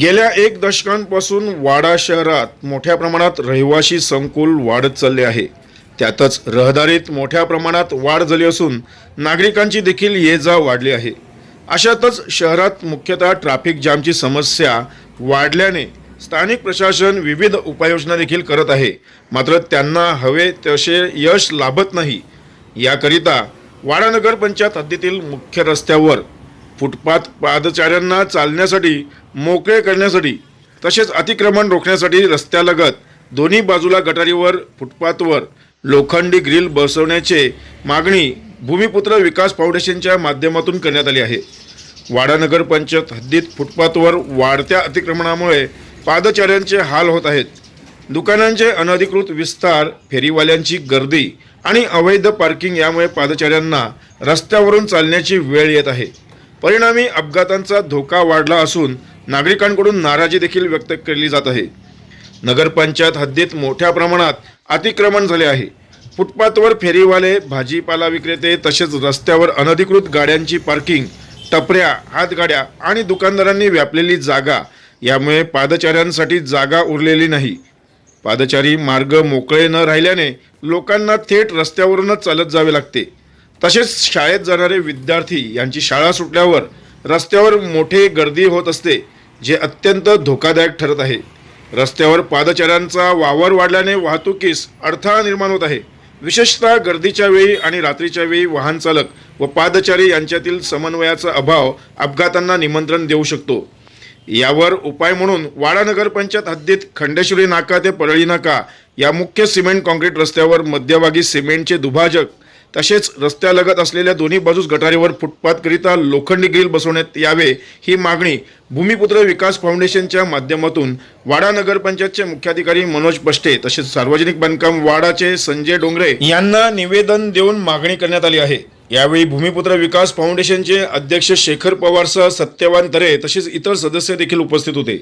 गेल्या एक दशकांपासून वाडा शहरात मोठ्या प्रमाणात रहिवाशी संकुल वाढत चालले आहे. त्यातच रहदारीत मोठ्या प्रमाणात वाढ झाली असून नागरिकांची देखील ये जा वाढली आहे. अशातच शहरात मुख्यतः ट्रॅफिक जामची समस्या वाढल्याने स्थानिक प्रशासन विविध उपाययोजना देखील करत आहे. मात्र त्यांना हवे तसे यश लाभत नाही. याकरिता वाडा नगर पंचायत हद्दीतील मुख्य रस्त्यावर फुटपाथ पादचाऱ्यांना चालण्यासाठी मोकळे करण्यासाठी तसेच अतिक्रमण रोखण्यासाठी रस्त्यालगत दोन्ही बाजूला गटारीवर फुटपाथवर लोखंडी ग्रिल बसवण्याचे मागणी भूमिपुत्र विकास फाउंडेशनच्या माध्यमातून करण्यात आली आहे. वाडा पंचायत हद्दीत फुटपाथवर वाढत्या अतिक्रमणामुळे पादचाऱ्यांचे हाल होत आहेत. दुकानांचे अनधिकृत विस्तार फेरीवाल्यांची गर्दी आणि अवैध पार्किंग यामुळे पादचाऱ्यांना रस्त्यावरून चालण्याची वेळ येत आहे. परिणामी अपघातांचा धोका वाढला असून नागरिकांकडून नाराजी देखील व्यक्त केली जात आहे. नगरपंचायत हद्दीत मोठ्या प्रमाणात अतिक्रमण झाले आहे. फुटपाथवर फेरीवाले भाजीपाला विक्रेते तसेच रस्त्यावर अनधिकृत गाड्यांची पार्किंग टपऱ्या हातगाड्या आणि दुकानदारांनी व्यापलेली जागा यामुळे पादचाऱ्यांसाठी जागा उरलेली नाही. पादचारी मार्ग मोकळे न राहिल्याने लोकांना थेट रस्त्यावरूनच चालत जावे लागते. तसेच शाळेत जाणारे विद्यार्थी यांची शाळा सुटल्यावर रस्त्यावर मोठे गर्दी होत असते जे अत्यंत धोकादायक ठरत आहे. रस्त्यावर पादचाऱ्यांचा वावर वाढल्याने वाहतुकीस अडथळा निर्माण होत आहे. विशेषतः गर्दीच्या वेळी आणि रात्रीच्या वेळी वाहन चालक व पादचारी यांच्यातील समन्वयाचा अभाव अपघातांना निमंत्रण देऊ शकतो. यावर उपाय म्हणून वाडा नगरपंचायत हद्दीत खंडेश्वरी नाका ते परळी नाका या मुख्य सिमेंट काँक्रीट रस्त्यावर मध्यभागी सिमेंटचे दुभाजक तसेच रस्त्यालगत असलेल्या दोन्ही बाजूस गटारीवर फुटपाथकरिता लोखंडी ग्रिल बसवण्यात यावे ही मागणी भूमिपुत्र विकास फाउंडेशनच्या माध्यमातून वाडा नगरपंचायतचे मुख्याधिकारी मनोज पष्टे तसेच सार्वजनिक बांधकाम वाडाचे संजय डोंगरे यांना निवेदन देऊन मागणी करण्यात आली आहे. यावेळी भूमिपुत्र विकास फाउंडेशनचे अध्यक्ष शेखर पवारसह सत्यवान तरे तसेच इतर सदस्य देखील उपस्थित होते.